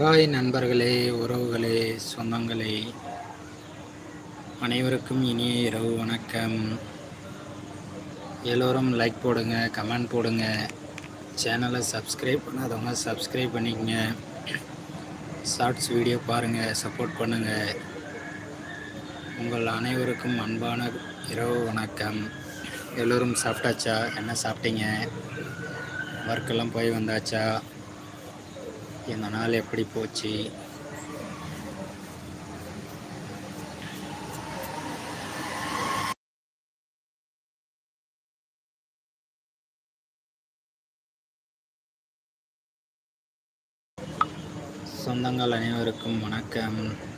Hi நண்பர்களே உறவுகளே சொந்தங்களே அனைவருக்கும் இனிய இரவு வணக்கம். எல்லோரும் லைக் போடுங்க கமெண்ட் போடுங்க. சேனலை சப்ஸ்கிரைப் பண்ணாதவங்க சப்ஸ்கிரைப் பண்ணிக்கங்க. ஷார்ட்ஸ் வீடியோ பாருங்கள் சப்போர்ட் பண்ணுங்கள் உங்கள் அனைவருக்கும் அன்பான இரவு வணக்கம். எல்லோரும் சாப்பிட்டாச்சா? என்ன சாப்பிட்டீங்க? ஒர்க்கெல்லாம் போய் வந்தாச்சா? இந்த நாள் எப்படி போச்சு? சொந்தங்கள் அனைவருக்கும் வணக்கம்.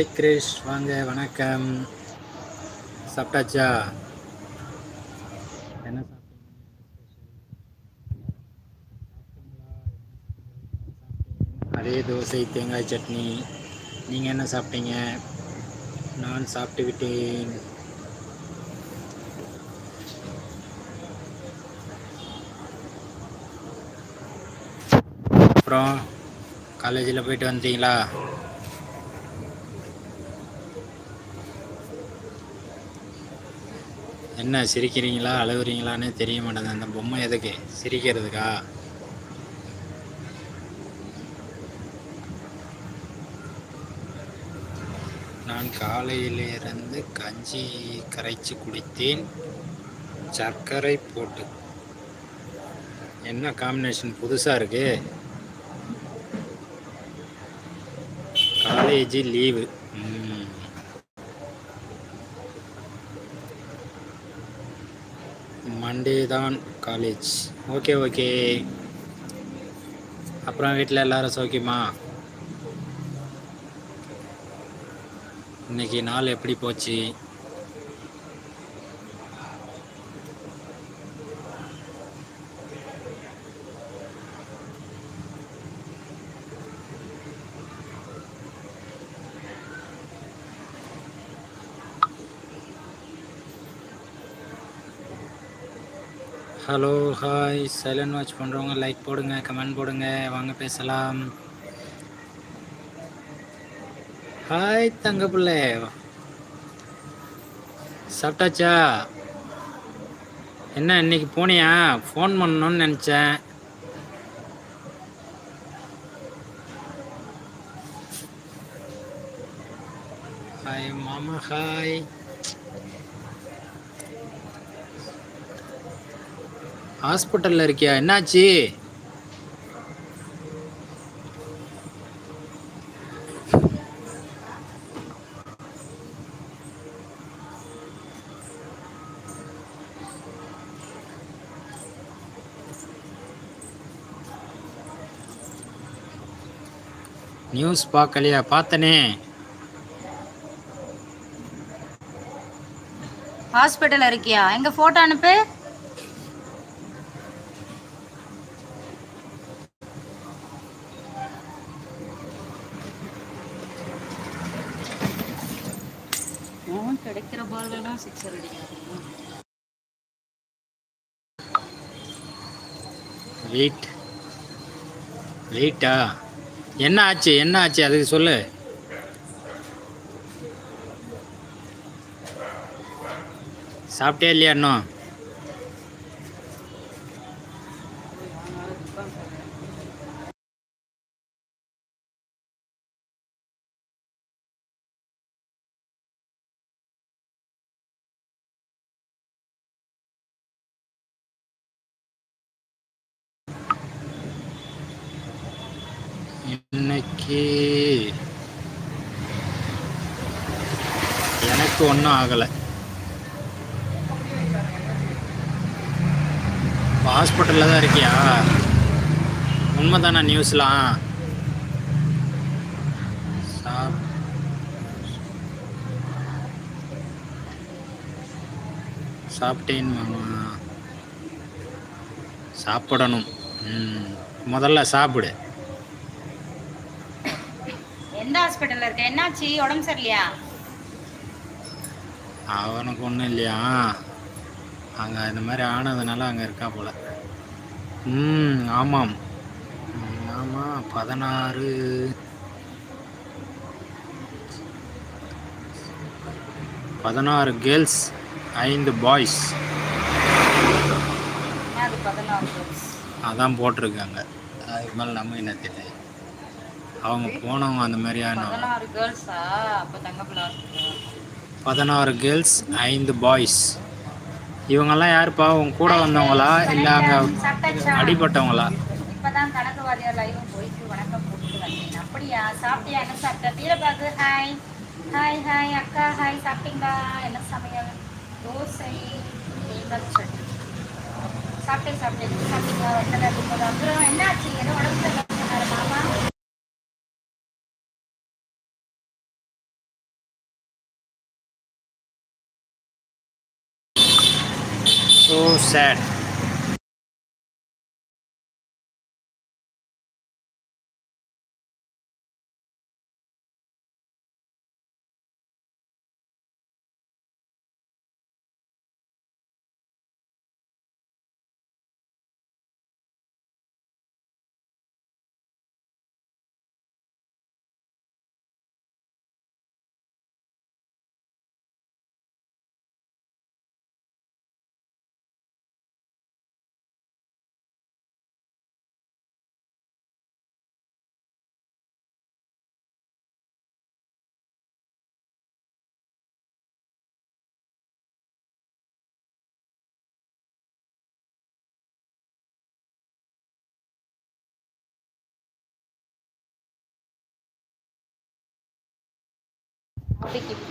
ஹாய் கிரேஷ் வாங்க வணக்கம். சாப்பிட்டாச்சா? என்ன அதே தோசை தேங்காய் சட்னி. நீங்கள் என்ன சாப்பிட்டீங்க? நான் சாப்பிட்டு விட்டேன். அப்புறம் காலேஜில் போயிட்டு வந்தீங்களா? என்ன சிரிக்கிறீங்களா அழுகுறீங்களான்னு தெரிய மாட்டேங்குது. அந்த பொம்மை எதுக்கு? சிரிக்கிறதுக்கா? நான் காலையிலிருந்து கஞ்சி கரைச்சி குடித்தேன். சர்க்கரை போட்டு. என்ன காம்பினேஷன் புதுசாக இருக்குது காலேஜ் லீவு தான் காலேஜ் ஓகே ஓகே அப்புறம் வீட்டில் எல்லாரும் சௌக்கியமா? இன்னைக்கு நாள் எப்படி போச்சு? ஹலோ ஹாய் சைலண்ட் வாட்ச் பண்ணுறவங்க லைக் போடுங்க கமெண்ட் போடுங்க. வாங்க பேசலாம். ஹாய் தங்க பிள்ளை சாப்பிட்டாச்சா? என்ன இன்னைக்கு போனியா? ஃபோன் பண்ணணும்னு நினச்சேன். ஹாய் மாமா ஹாய் ஹாஸ்பிட்டலில் இருக்கியா? என்னாச்சு? நியூஸ் பார்க்கலையா? பார்த்தனே. ஹாஸ்பிட்டல் இருக்கியா? எங்க போட்டோ அனுப்பு. கிடைக்கிற சிக்ஸர் வெயிட் வெயிட்டா என்ன ஆச்சு? என்ன ஆச்சு? அதுக்கு சொல்லு. சாப்பிட்டே இல்லையா இன்னும் இன்னைக்கு ஒன்றும் ஆகலை. ஹாஸ்பிட்டலில் தான் இருக்கியா? உண்மைதானா நியூஸ்லாம் சாப் சாப்பிட்டேன் மாமா. சாப்பிடணும். முதல்ல சாப்பிடு. எந்த ஹாஸ்பிட்டல்ல இருக்க? என்னாச்சு? உடம்பு சரியில்லையா? அவனுக்கு ஒன்றும் இல்லையா? அங்கே இந்த மாதிரி ஆனதுனால அங்கே இருக்கா போல. ம் ஆமாம். ஆமாம் பதினாறு. பதினாறு கேர்ள்ஸ் ஐந்து பாய்ஸ்? அதான் போட்டிருக்காங்க. அதுக்கு மேலே நம்ம என்ன தெரியாது அவங்க போனவங்க அந்த மாதிரியான பதினாறு கேர்ள்ஸ் ஐந்து பாய்ஸ். இவங்கெல்லாம் யாருப்பா? உங்க கூட வந்தவங்களா? இல்லை அங்கே அடிபட்டவங்களா? இப்போதான் கணக்கு வாரியார் லைவும் போயிட்டு வணக்கம் போட்டு வந்தேன். அப்படியா? சாப்பிட்டியா? என்ன சாப்பிட்ட? வீரபாகு ஹாய் ஹாய் ஹாய் அக்கா ஹாய் சாப்பிட்டீங்களா? என்ன சமையல்? தோசை தேங்காய் சட்னி. சாப்பிட்டேன் சாப்பிட்டேன். நீங்க சாப்பிட்டீங்களா? என்ன இருக்கும்போது அப்புறம் என்னாச்சு? ஏதோ உடம்பு மாமா? ஸோ சேட்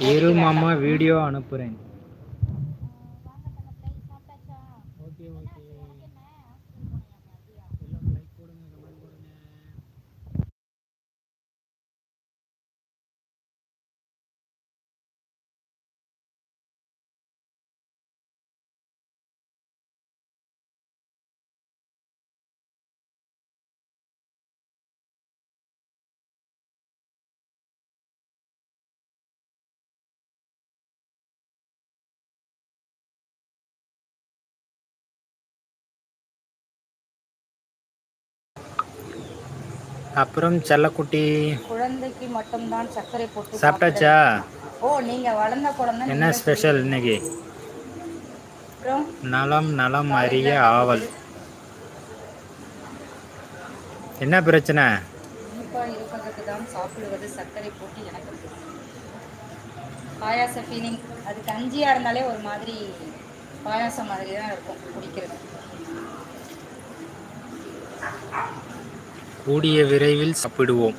இரு மாமா வீடியோ அனுப்புகிறேன் அப்புறம் செல்லக்குட்டி. குழந்தைக்கு மட்டும்தான் சர்க்கரை போட்டு சாப்பிட்டாச்சா. ஓ நீங்க வளர்ந்த குழந்தை என்ன ஸ்பெஷல் இன்னைக்கு? நலம் நலம் அறிய ஆவல். என்ன பிரச்சனை? இருப்பதற்கு தான் சாப்பிடுவது சர்க்கரை போட்டு எனக்கு. பாயாச ஃபீலிங் அது கஞ்சியா இருந்தாலே ஒரு மாதிரி பாயாசம் மாதிரி தான் இருக்கும் குடிக்கிறது. கூடிய விரைவில் சாப்பிடுவோம்.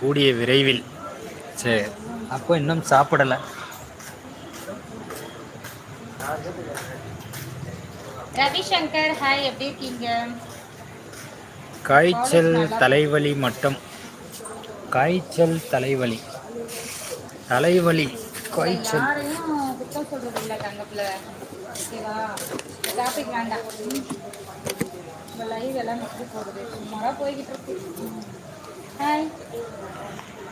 கூடிய விரைவில். சரி அப்போ இன்னும் சாப்பிடலை. ரவிசங்கர் ஹாய் எப்படி இருக்கீங்க? காய்ச்சல் தலைவலி மட்டும். காய்ச்சல் தலைவலி. தலைவலி காய்ச்சல். குத்தம் சொல்றது இல்ல தங்கப்புல ஓகேவா? டாபிக் வேண்டாம். இந்த லைவ் எல்லாம் எப்படி போகுது. சும்மாடா போய்கிட்டு இருக்கு. ஹாய்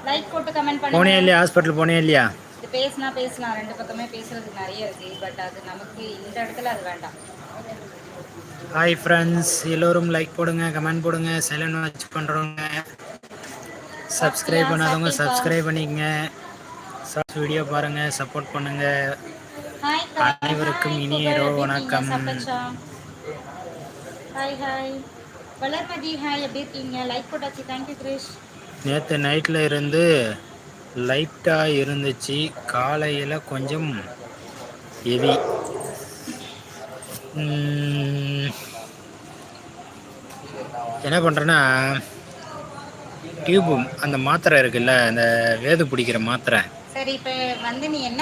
லைக் போட்டு கமெண்ட் போனே பண்ணுங்க இல்லையா? ஹாஸ்பிட்டல் போனே இல்லையா? இது பேசினா பேசலாம். ரெண்டு பக்கமே பேசுறதுக்கு நிறைய இருக்கு. பட் அது நமக்கு இந்த இடத்துல அது வேண்டாம். ஹாய் ஃப்ரெண்ட்ஸ் எல்லோரும் லைக் போடுங்க கமெண்ட் போடுங்க சைலண்ட் வாட்ச் பண்ணுறவங்க சப்ஸ்கிரைப் பண்ணாதவங்க சப்ஸ்கிரைப் பண்ணிக்கங்க. ஷார்ட்ஸ் வீடியோ பாருங்கள் சப்போர்ட் பண்ணுங்கள் அனைவருக்கும் இனிய இரவு வணக்கம். ஹாய் ஹாய் வளர்மதி ஹாய் எப்படி இருக்கீங்க? லைக் போட்டாச்சு. தேங்க்யூ கிரிஷ் நேற்று நைட்டில் இருந்து லைட்டாக இருந்துச்சு. காலையில் கொஞ்சம் ஹெவி என்ன பண்ணுறேன்னா டியூபு அந்த மாத்திரை இருக்குல்ல அந்த வேது பிடிக்கிற மாத்திரை.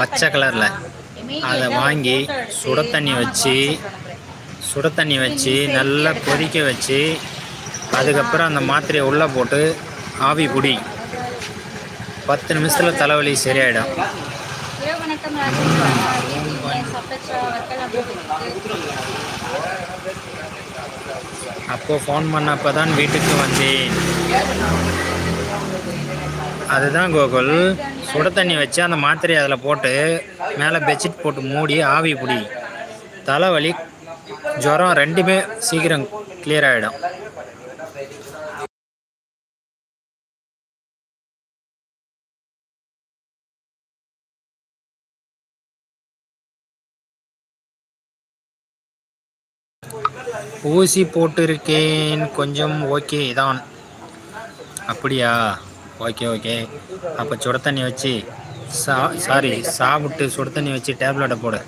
பச்சை கலர்ல. அதை வாங்கி சுட தண்ணி வச்சு சுட தண்ணி வச்சு நல்லா கொதிக்க வச்சு அதுக்கப்புறம் அந்த மாத்திரையை உள்ளே போட்டு ஆவி பிடி பத்து நிமிஷத்தில் தலைவலி சரியாயிடும். அப்போது அப்போ ஃபோன் பண்ணப்போ தான் வீட்டுக்கு வந்தேன். அதுதான் கோகுல். சுட தண்ணி வச்சு அந்த மாத்திரையை அதில் போட்டு மேலே பெட்ஷீட் போட்டு மூடி ஆவி பிடி தலைவலி ஜுரம் ரெண்டுமே சீக்கிரம் கிளியர் ஆகிடும் ஊசி போட்டிருக்கேன். கொஞ்சம் ஓகே தான். அப்படியா? Okay okay. அப்போ சுட தண்ணி வச்சு சா சாரி சாப்பிட்டு சுட தண்ணி வச்சு டேப்லெட்டை போடு.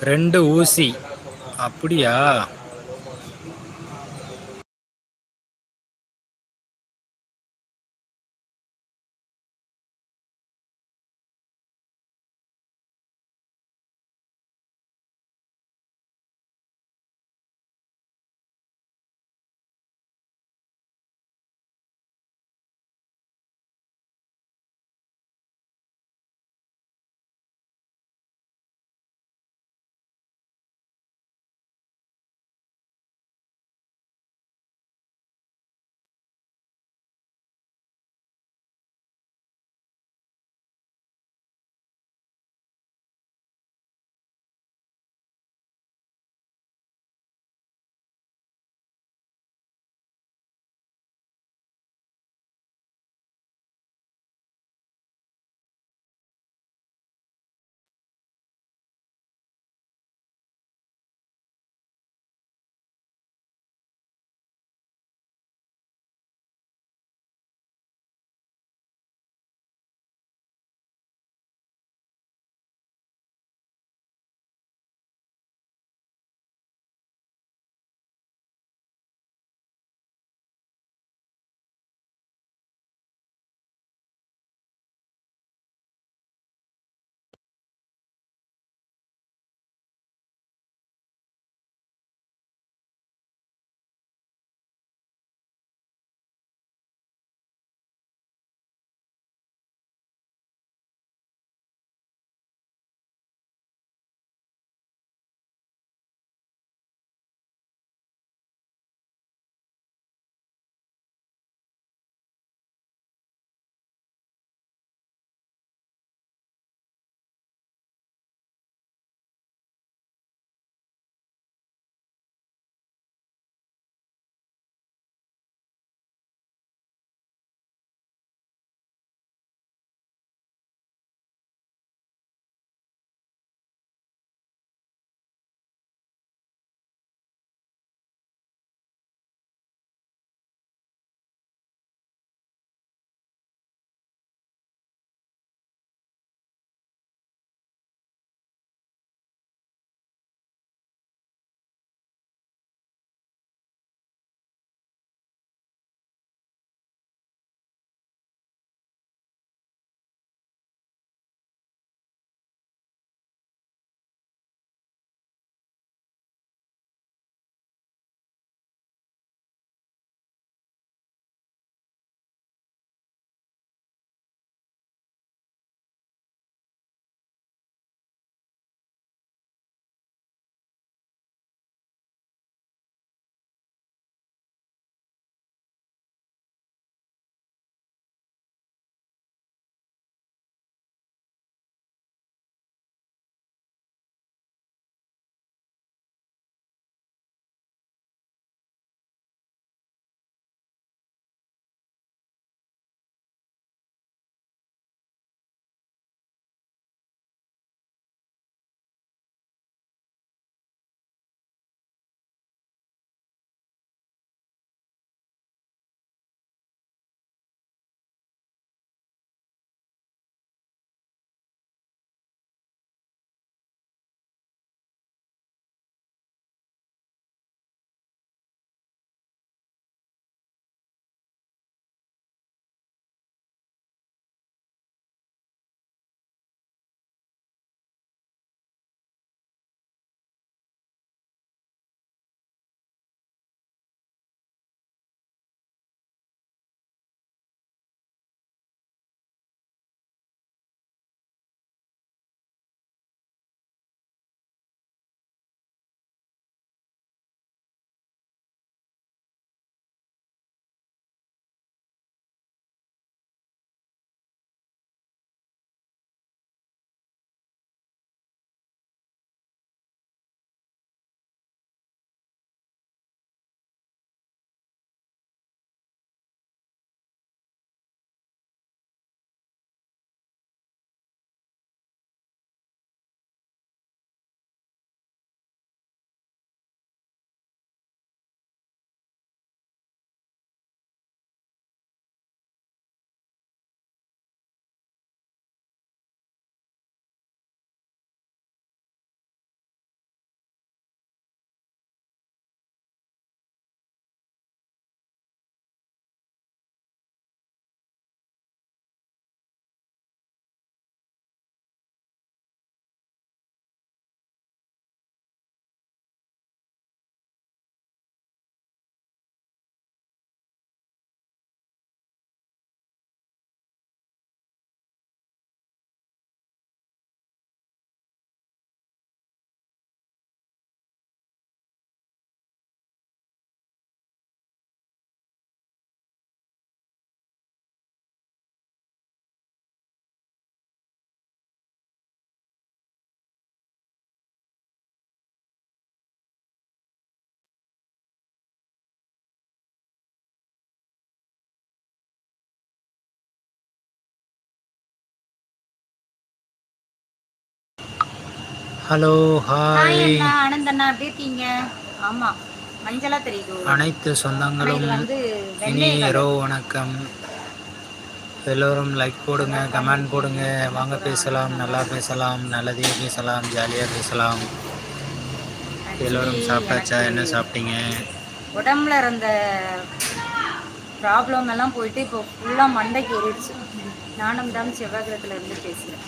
ரெண்டு ஊசி. அப்படியா? ஹலோ ஹாய் ஆனந்த் அண்ணா எப்படி இருக்கீங்க? ஆமா மஞ்சளா தெரியுது அனைத்து சொந்தங்களும் வெந்தய இரவு வணக்கம். எல்லோரும் லைக் போடுங்க கமெண்ட் போடுங்க. வாங்க பேசலாம். நல்லா பேசலாம் நல்லதே பேசலாம் ஜாலியாக பேசலாம். எல்லோரும் சாப்பிட்டாச்சா? என்ன சாப்பிட்டீங்க? உடம்புல இருந்த ப்ராப்ளம் எல்லாம் போயிட்டு இப்போ ஃபுல்லாக மண்டைக்கு ஏறிடுச்சு. நானும் தான் செவ்வாய்க்கிரகத்துல இருந்து பேசுகிறேன்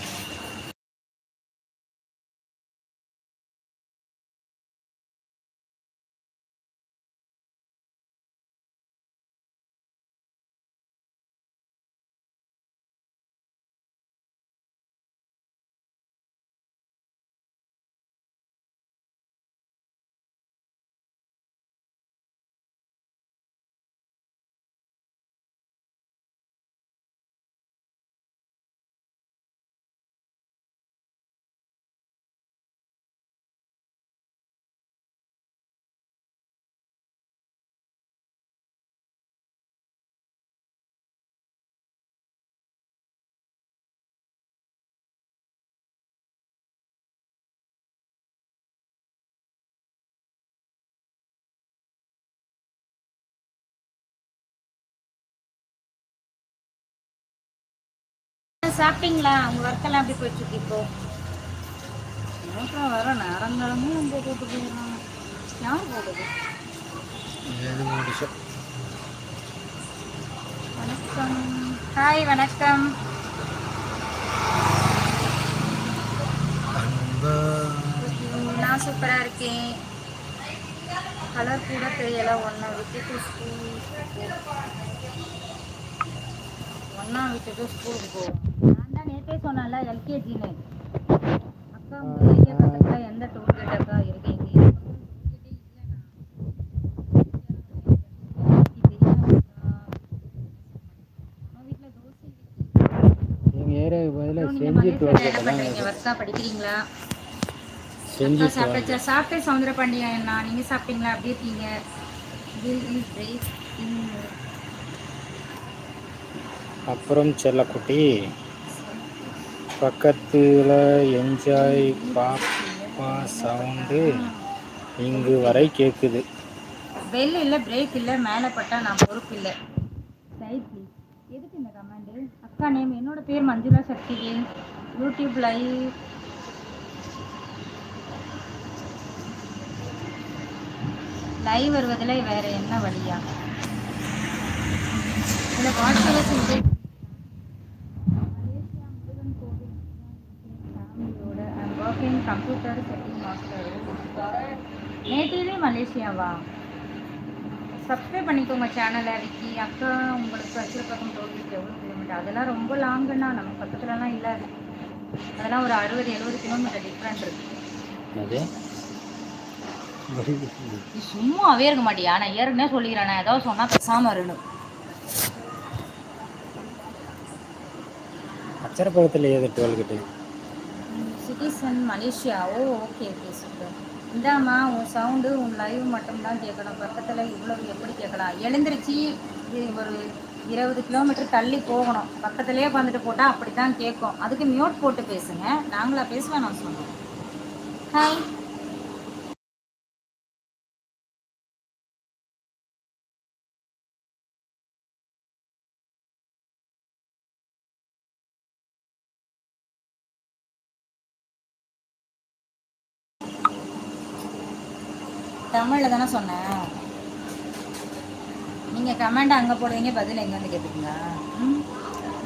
சாப்பிட்டீங்களா? உங்க ஒர்க்கெல்லாம் எப்படி போயிட்டு இருக்கு இப்போ? அப்புறம் வர நேரங்களுமே நம்ம போட்டு போயிடலாம் யார் போடுது வணக்கம். ஹாய் வணக்கம். நான் சூப்பரா இருக்கேன். கலர் கூட தெரியல. ஒன்றை விட்டுட்டு ஸ்கூல் ஒன்றா விட்டுட்டு ஸ்கூலுக்கு போவோம். நேற்றே சொன்னேன்ல எல்கேஜின்னு அக்கா உங்கள் ஏரியா பக்கத்தில் எந்த டோல்கேட் அக்கா இருக்கீங்க எங்கள் ஏரியாவுக்கு பதிலாக செஞ்சு என்ன ஒர்க்கா படிக்கிறீங்களா? செஞ்சு அக்கா சாப்பிட்டாச்சா? சாப்பிட்டு சவுந்தர பாண்டியா நீங்க சாப்பிட்டீங்களா? எப்படி இருக்கீங்க? அப்புறம் செல்லக்குட்டி. பக்கத்தில் என்ஜாய் பாப்பா சவுண்டு இங்கு வரை கேட்குது பெல் இல்லை பிரேக் இல்லை மேலே பட்டா நான் பொறுப்பு இல்லை. சைட் ப்ளீஸ் எதுக்கு இந்த கமெண்ட் அக்கா நேம் என்னோட பேர் Manjula Sakthi. YouTube live live வருவதில் வேறு என்ன வழியா? இல்ல வாட்ஸ்அப்ல கம்ப்யூட்டர் செட்டிங் மாஸ்டர் நேட்டிவ்லி மலேசியாவா? சப்ஸ்கிரைப் பண்ணிக்கோங்க சேனலை விக்கி. அக்கா உங்களுக்கு அச்சிரப்பக்கம் டோல்கேட் எவ்வளோ கிலோமீட்டர் அதெல்லாம் ரொம்ப லாங்குண்ணா நம்ம பக்கத்துலலாம் இல்லை. அதெல்லாம் ஒரு அறுபது எழுபது கிலோமீட்டர் டிஃப்ரெண்ட் இருக்கு. சும்மாவே இருக்க மாட்டியா? நான் ஏற்கனவே சொல்லிக்கிறேன். நான் ஏதாவது சொன்னா பேசாம இருக்கணும் அச்சரப்பழத்தில் ஏது citizen Malaysia. Oh okay okay super இந்தாம்மா உன் சவுண்டு உன் லைவ் மட்டும்தான் கேட்கணும். பக்கத்தில் இவ்வளவு எப்படி கேட்கலாம் எழுந்திரிச்சி இது ஒரு இருபது கிலோமீட்டர் தள்ளி போகணும். பக்கத்துலேயே உட்காந்துட்டு போட்டால் அப்படி தான் கேட்கும். அதுக்கு மியூட் போட்டு பேசுங்க. நாங்களாக பேசுவேன் நான் சொன்னோம் ஹாய் தமிழில் தானே சொன்னேன். நீங்கள் கமெண்ட் அங்கே போடுவீங்க பதில் எங்கே வந்து கேட்பீங்களா?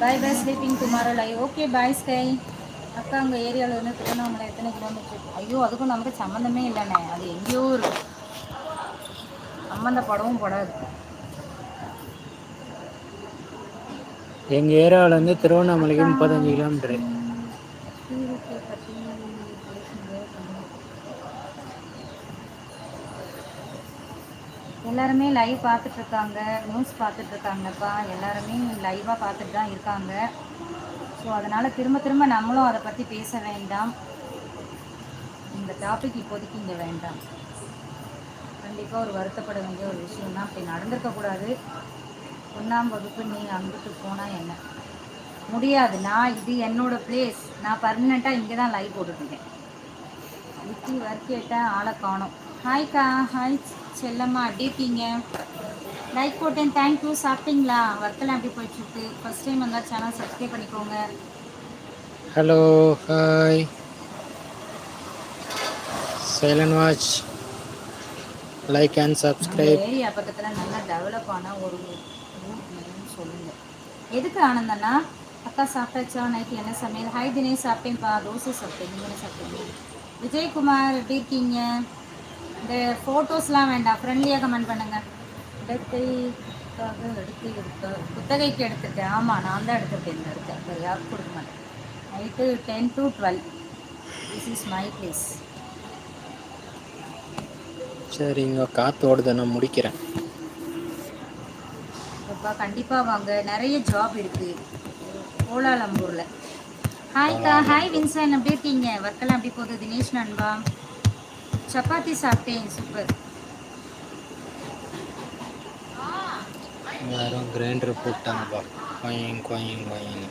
Bye bye sleeping tomorrow live okay bye Sky அக்கா உங்கள் ஏரியாவில் இருந்து திருவண்ணாமலை எத்தனை கிலோமீட்டர் ஐயோ அதுக்கும் நமக்கு சம்மந்தமே இல்லைண்ணே. அது எங்கேயோ இருக்கு. சம்மந்தப்படவும் படாது. எங்கள் ஏரியாவிலேருந்து திருவண்ணாமலைக்கு முப்பத்தஞ்சு கிலோமீட்டரு சீரியஸை பற்றி பேசுங்க எல்லாருமே லைவ் பார்த்துட்டு இருக்காங்க நியூஸ் பார்த்துட்டு இருக்காங்கப்பா எல்லாருமே லைவாக பார்த்துட்டு தான் இருக்காங்க. ஸோ அதனால் திரும்ப திரும்ப நம்மளும் அதை பற்றி பேச வேண்டாம். இந்த டாபிக் இப்போதைக்கு இங்கே வேண்டாம். கண்டிப்பாக ஒரு வருத்தப்பட வேண்டிய ஒரு விஷயம் தான் அப்படி நடந்திருக்கக்கூடாது ஒன்றாம் வகுப்பு நீ அங்கிட்டு போனால் என்ன? முடியாது. நான் இது என்னோடய பிளேஸ் நான் பர்மனெண்ட்டாக இங்கே தான் லைவ் போட்டுருக்கேன் விக்கி ஒர்க் கேட்டேன் ஆளை காணும். ஹாய்க்கா ஹாய் செல்லம்மா எப்படி இருக்கீங்க? லைக் போட்டேன் தேங்க்யூ சாப்பிட்டீங்களா? ஒர்க்கெல்லாம் எப்படி போயிட்டுருக்கு ஃபர்ஸ்ட் டைம் வந்தால் சேனல் சப்ஸ்கிரைப் பண்ணிக்கோங்க. Hello hi silent watch like and subscribe area பக்கத்தில் நல்லா டெவலப் ஆன ஒரு சொல்லுங்க. எதுக்கு ஆனந்தண்ணா அக்கா சாப்பிட்டாச்சா? நைட்டு என்ன சமையல்? ஹாய் தினேஷ் சாப்பிட்டேன்ப்பா தோசை சாப்பிட்டேன். நீங்கள் என்ன சாப்பிட்டீங்க? விஜயகுமார் எப்படி இருக்கீங்க? இந்த ஃபோட்டோஸ்லாம் வேண்டாம். ஃப்ரெண்ட்லியாக கமெண்ட் பண்ணுங்க. இடத்தைக்காக எடுத்து எடுத்த குத்தகைக்கு எடுத்துட்டேன். ஆமாம் நான் தான் எடுத்துருக்கேன் இந்த இடத்த வேறு யாருக்கும் கொடுக்க மாட்டேன். Night ten to twelve this is my place சரிங்க காற்று ஓடுது. நான் முடிக்கிறேன். அப்பா கண்டிப்பாக வாங்க. நிறைய ஜாப் இருக்கு. கோலாலம்பூரில். ஹாய்க்கா ஹாய் வின்சன் எப்படி இருக்கீங்க? ஒர்க்கெல்லாம் எப்படி போகுது? தினேஷ் நண்பா? சப்பாத்தி சாப்பிட்டேன் சூப்பர் யாரும் கிரைண்டர் போட்டாங்கப்பா. கோயிங் கோயிங் கோயிங்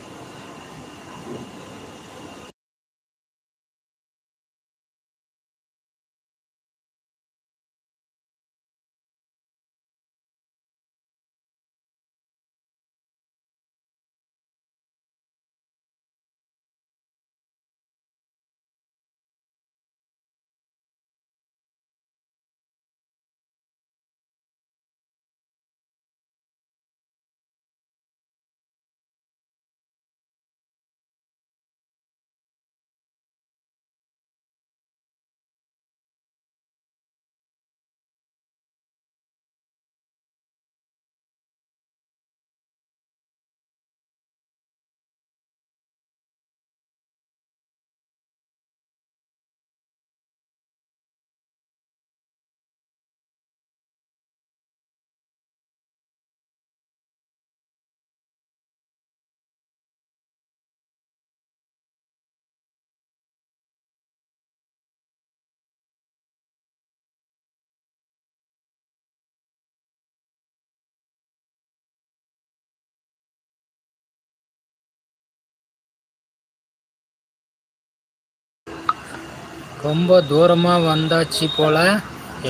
ரொம்ப தூரமாக வந்தாச்சு போல்.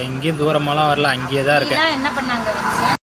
எங்கேயும் தூரமாலாம் வரல அங்கேயே தான் இருக்கேன் என்ன பண்ணாங்க?